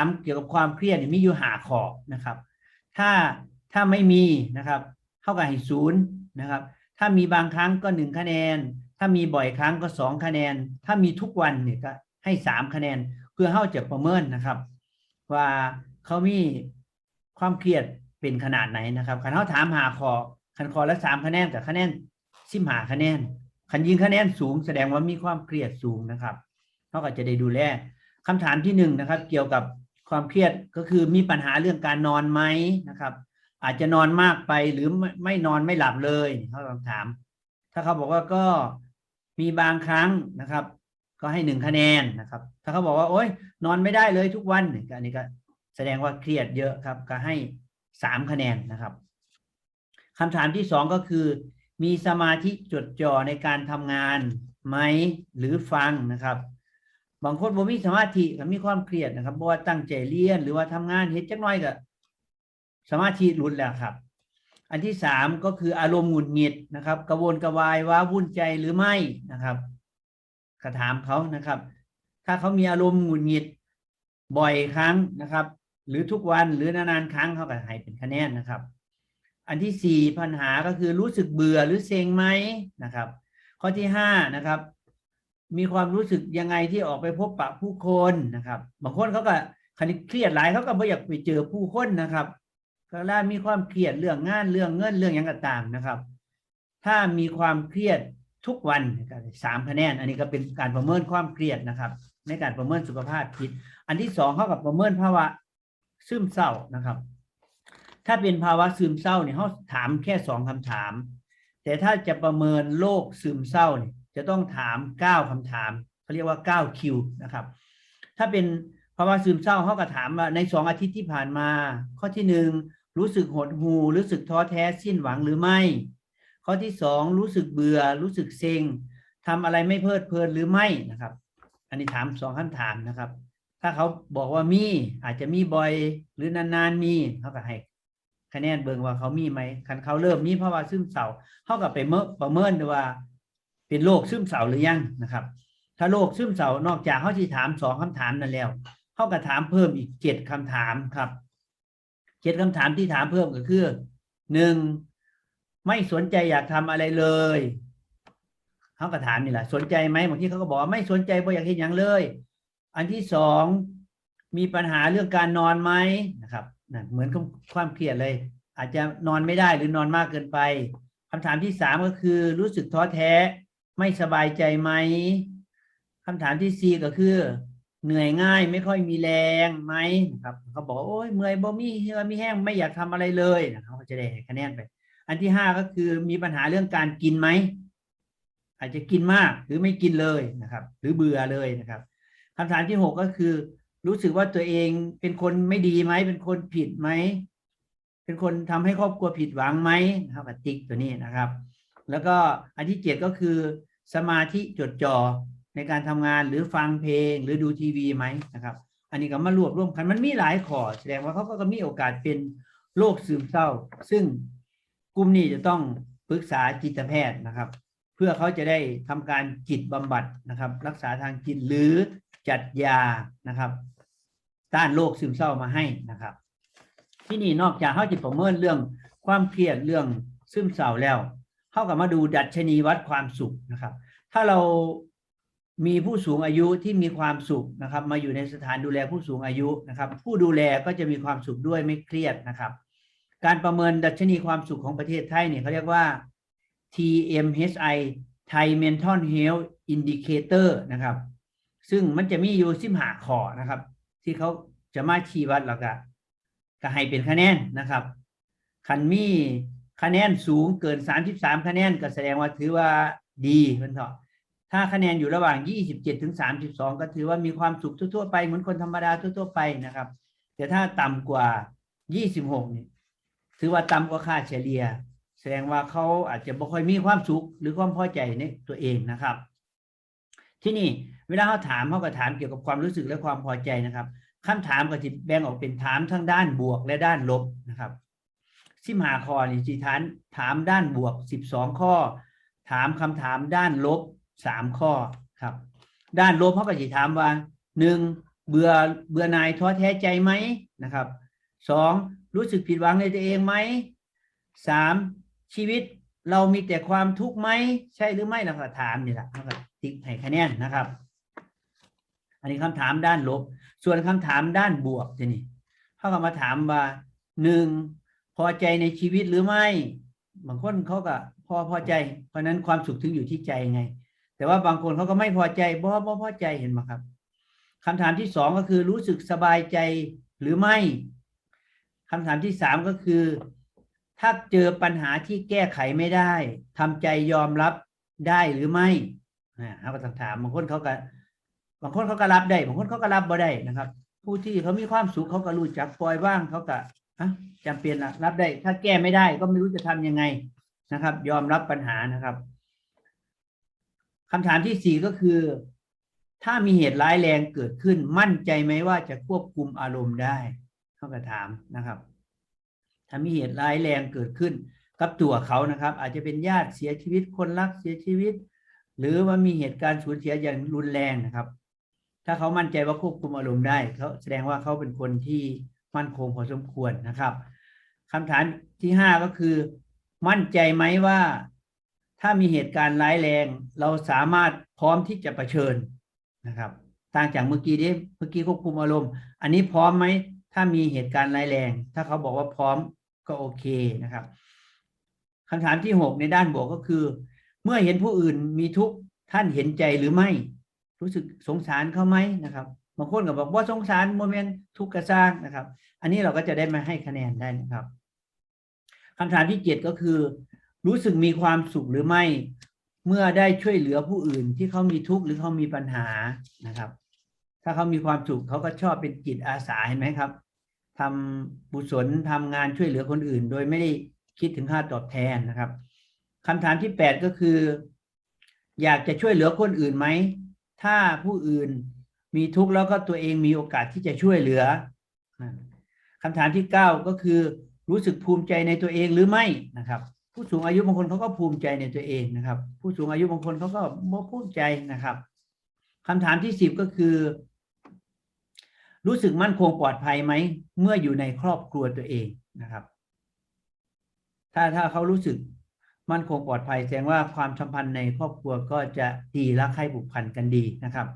ามเกี่ยวกับความเครียดมีอยู่หาขอบนะครับ ถ้าถ้าไม่มีนะครับ เท่ากับให้ศูนย์นะครับ ถ้ามีบางครั้งก็หนึ่งคะแนน ถ้ามีบ่อยครั้งก็สองคะแนน ถ้ามีทุกวันเนี่ยก็ให้สามคะแนน เพื่อเข้าจะประเมินนะครับ ว่าเขามีความเครียดเป็นขนาดไหนนะครับคันเขาถามหาขอคันขอละสามคะแนนกับคะแนนสิบหาคะแนนคันยิงคะแนนสูง แสดงว่ามีความเครียดสูงนะครับเขาก็จะได้ดูแลคำถามที่หนึ่งนะครับ เกี่ยวกับ ความเครียดก็คือมีปัญหาเรื่องการนอนไหมนะครับ อาจจะนอนมากไปหรือไม่ไม่นอนไม่หลับเลยเขาถาม ถ้าเขาบอกว่าก็มีบางครั้งนะครับ ก็ให้หนึ่งคะแนนนะครับ ถ้าเขาบอกว่า โอ๊ยนอนไม่ได้เลยทุกวันอันนี้ก็แสดงว่าเครียดเยอะครับ ก็ให้สามคะแนนนะครับคำถามที่สองก็คือ มีสมาธิจดจ่อในการทำงานไหมหรือฟังนะครับ บางคนบ่มีสมาธิก็มีความเครียดนะครับเพราะว่าตั้งใจเรียนหรือว่าทำงานเฮ็ดจักหน้อยก็สมาธิหลุดแล้วครับ อันที่สามก็คืออารมณ์หงุดหงิดนะครับ กระวนกระวายว้าวุ่นใจหรือไม่นะครับก็ถามเขานะครับ ถ้าเขามีอารมณ์หงุดหงิดบ่อยครั้งนะครับ หรือทุกวันหรือนานๆครั้งเขาก็ให้เป็นคะแนนนะครับ อันที่สี่ปัญหาก็คือรู้สึกเบื่อหรือเซ็งไหมนะครับ ข้อที่ห้านะครับ มีความรู้สึกยังไงที่ออกไปพบปะผู้คนนะครับ บางคนเขาก็คันเครียดหลายเขาก็ไม่อยากไปเจอผู้คนนะครับก็ล่ามีความเครียดเรื่องงานเรื่องเงินเรื่องอย่างต่างๆนะครับ ถ้ามีความเครียดทุกวันสามคะแนน อันนี้ก็เป็นการประเมินความเครียดนะครับ ในการประเมินสุขภาพจิต อันที่สองเขากับประเมินภาวะซึมเศร้านะครับ ถ้าเป็นภาวะซึมเศร้าเนี่ยเขาถามแค่สองคำถาม แต่ถ้าจะประเมินโรคซึมเศร้าเนี่ย จะต้องถามเก้าคำถามเขาเรียกว่าเก้าคิวนะครับ ถ้าเป็นภาวะซึมเศร้าเขาก็ถามว่าในสองอาทิตย์ที่ผ่านมา ข้อที่หนึ่งรู้สึกหดหูรู้สึกท้อแท้สิ้นหวังหรือไม่ ข้อที่สองรู้สึกเบื่อ รู้สึกเซ็งทำอะไรไม่เพลิดเพลินหรือไม่นะครับ อันนี้ถามสองคำถามนะครับ ถ้าเขาบอกว่ามีอาจจะมีบ่อยหรือนานๆมีเขาก็ให้คะแนนเบิ่งว่าเขามีไหมคันเขาเริ่มมีภาวะซึมเศร้าเขาก็ไปเมื่อประเมินว่า เป็นโรคซึมเศร้าหรือยังนะครับ ถ้าโรคซึมเศร้านอกจากเขาที่ถามสองคำถามนั่นแล้วเขาก็ถามเพิ่มอีกเจ็ดคำถามครับเจ็ดคำถามที่ถามเพิ่มก็คือหนึ่งไม่สนใจอยากทำอะไรเลยเขาก็ถามนี่แหละสนใจไหมบางที่เขาก็บอกว่าไม่สนใจบ่อยากเห็นอย่างเลย อันที่สองมีปัญหาเรื่องการนอนไหมนะครับนั่นเหมือนความเครียดเลย อาจจะนอนไม่ได้หรือนอนมากเกินไปคำถามที่สามก็คือรู้สึกท้อแท้ ไม่สบายใจไหมคำถามที่สี่ก็คือ เหนื่อยง่ายไม่ค่อยมีแรงไหมนะครับเขาบอกว่าโอ้ยเมื่อยบ่มีเหือมีแห้งไม่อยากทำอะไรเลยนะครับเขาจะได้คะแนนไป อันที่ห้าก็คือมีปัญหาเรื่องการกินไหมอาจจะกินมากหรือไม่กินเลยนะครับ หรือเบื่อเลยนะครับคำถามที่หกก็คือ รู้สึกว่าตัวเองเป็นคนไม่ดีไหมเป็นคนผิดไหมเป็นคนทำให้ครอบครัวผิดหวังไหมนะครับกับติ๊กตัวนี้นะครับ แล้วก็อันที่เจ็ดก็คือ สมาธิจดจ่อในการทำงานหรือฟังเพลงหรือดูทีวีไหมนะครับ อันนี้ก็มารวบรวมกันมันมีหลายข้อแสดงว่าเขาก็มีโอกาสเป็นโรคซึมเศร้า ซึ่งกลุ่มนี้จะต้องปรึกษาจิตแพทย์นะครับ เพื่อเขาจะได้ทำการจิตบำบัดนะครับ รักษาทางจิตหรือจัดยานะครับ ต้านโรคซึมเศร้ามาให้นะครับ ที่นี่นอกจากเขาจะประเมินเรื่องความเครียดเรื่องซึมเศร้าแล้ว เขากับมาดูดัชนีวัดความสุขนะครับ ถ้าเรามีผู้สูงอายุที่มีความสุขนะครับ มาอยู่ในสถานดูแลผู้สูงอายุนะครับ ผู้ดูแลก็จะมีความสุขด้วยไม่เครียดนะครับ การประเมินดัชนีความสุขของประเทศไทยเนี่ยเขาเรียกว่า TMHI Thai Mental Health Indicator นะครับ ซึ่งมันจะมีอยู่สิบหาขอนะครับ ที่เขาจะมาชี้วัดแล้วก็ก็ให้เป็นคะแนนนะครับคันมี คะแนนสูงเกิน 33 คะแนนก็แสดงว่าถือว่าดีเพื่อนเถอะถ้าคะแนนอยู่ระหว่าง 27ถึง32 ก็ถือว่ามีความสุขทั่วๆไปเหมือนคนธรรมดาทั่วๆไปนะครับ แต่ถ้าต่ำกว่า 26นี่ถือว่าต่ำกว่าค่าเฉลี่ย แสดงว่าเขาอาจจะบ่ค่อยมีความสุขหรือความพอใจในตัวเองนะครับ ที่นี่เวลาเขาถามเขาก็ถามเกี่ยวกับความรู้สึกและความพอใจนะครับคำถามก็จะแบ่งออกเป็นถามทั้งด้านบวกและด้านลบนะครับ สิมหาข้อนี่สิถามถามด้านบวก12ข้อ ถามคำถามด้านลบ3ข้อครับ ด้านลบเขาก็จะถามว่าหนึ่งเบื่อเบื่อหน่ายท้อแท้ใจไหมนะครับสองรู้สึกผิดหวังในตัวเองไหมสามชีวิตเรามีแต่ความทุกข์ไหมใช่หรือไม่เราก็ถามนี่แหละเราก็ติ๊กให้คะแนนนะครับ อันนี้คำถามด้านลบ ส่วนคำถามด้านบวกทีนี่เขาก็มาถามว่าหนึ่ง พอใจในชีวิตหรือไม่บางคนเขาก็พอพอใจ เพราะนั้นความสุขถึงอยู่ที่ใจไง แต่ว่าบางคนเขาก็ไม่พอใจบ่บ่พอใจเห็นไหมครับคำถามที่สองก็คือรู้สึกสบายใจหรือไม่คำถามที่สามก็คือ ถ้าเจอปัญหาที่แก้ไขไม่ได้ทำใจยอมรับได้หรือไม่อ่าเขาก็ถามบางคนเขาก็บางคนเขาก็รับได้บางคนเขาก็รับบ่ได้นะครับ ผู้ที่เขามีความสุขเขาก็รู้จักปล่อยว่างเขาก็ อะจำเป็นละรับได้ ถ้าแก้ไม่ได้ก็ไม่รู้จะทำยังไงนะครับ ยอมรับปัญหานะครับคำถามที่สี่ก็คือ ถ้ามีเหตุร้ายแรงเกิดขึ้น มั่นใจไหมว่าจะควบคุมอารมณ์ได้เขาก็ถามนะครับ ถ้ามีเหตุร้ายแรงเกิดขึ้น กับตัวเขานะครับ อาจจะเป็นญาติเสียชีวิตคนรักเสียชีวิต หรือว่ามีเหตุการณ์สูญเสียอย่างรุนแรงนะครับ ถ้าเขามั่นใจว่าควบคุมอารมณ์ได้เขาแสดงว่าเขาเป็นคนที่ มั่นคงพอสมควรนะครับคำถามที่ห้าก็คือ มั่นใจไหมว่า ถ้ามีเหตุการณ์ร้ายแรง เราสามารถพร้อมที่จะะเผชิญนะครับต่างจากเมื่อกี้นี้เมื่อกี้ควบคุมอารมณ์ อันนี้พร้อมไหมถ้ามีเหตุการณ์ร้ายแรง ถ้าเขาบอกว่าพร้อมก็โอเคนะครับคำถามที่หกในด้านบวกก็คือ เมื่อเห็นผู้อื่นมีทุกข์ท่านเห็นใจหรือไม่ รู้สึกสงสารเขาไหมนะครับ บางคนก็บอกว่าสงสารโมเมนต์ทุกข์กระสร้างนะครับ อันนี้เราก็จะได้มาให้คะแนนได้นะครับคำถามที่เจ็ดก็คือ รู้สึกมีความสุขหรือไม่ เมื่อได้ช่วยเหลือผู้อื่นที่เขามีทุกข์หรือเขามีปัญหานะครับ ถ้าเขามีความสุขเขาก็ชอบเป็นจิตอาสาเห็นไหมครับทำบุญศลทำงานช่วยเหลือคนอื่น โดยไม่ได้คิดถึงค่าตอบแทนนะครับคำถามที่แปดก็คือ อยากจะช่วยเหลือคนอื่นไหมถ้าผู้อื่น มีทุกข์แล้วก็ตัวเองมีโอกาสที่จะช่วยเหลือคำถามที่เก้าก็คือรู้สึกภูมิใจในตัวเองหรือไม่นะครับ ผู้สูงอายุบางคนเขาก็ภูมิใจในตัวเองนะครับ ผู้สูงอายุบางคนเขาก็ไม่ภูมิใจนะครับคำถามที่สิบก็คือ รู้สึกมั่นคงปลอดภัยไหมเมื่ออยู่ในครอบครัวตัวเองนะครับ ถ้าถ้าเขารู้สึกมั่นคงปลอดภัยแสดงว่าความสัมพันธ์ในครอบครัวก็จะดีและใครผูกพันกันดีนะครับ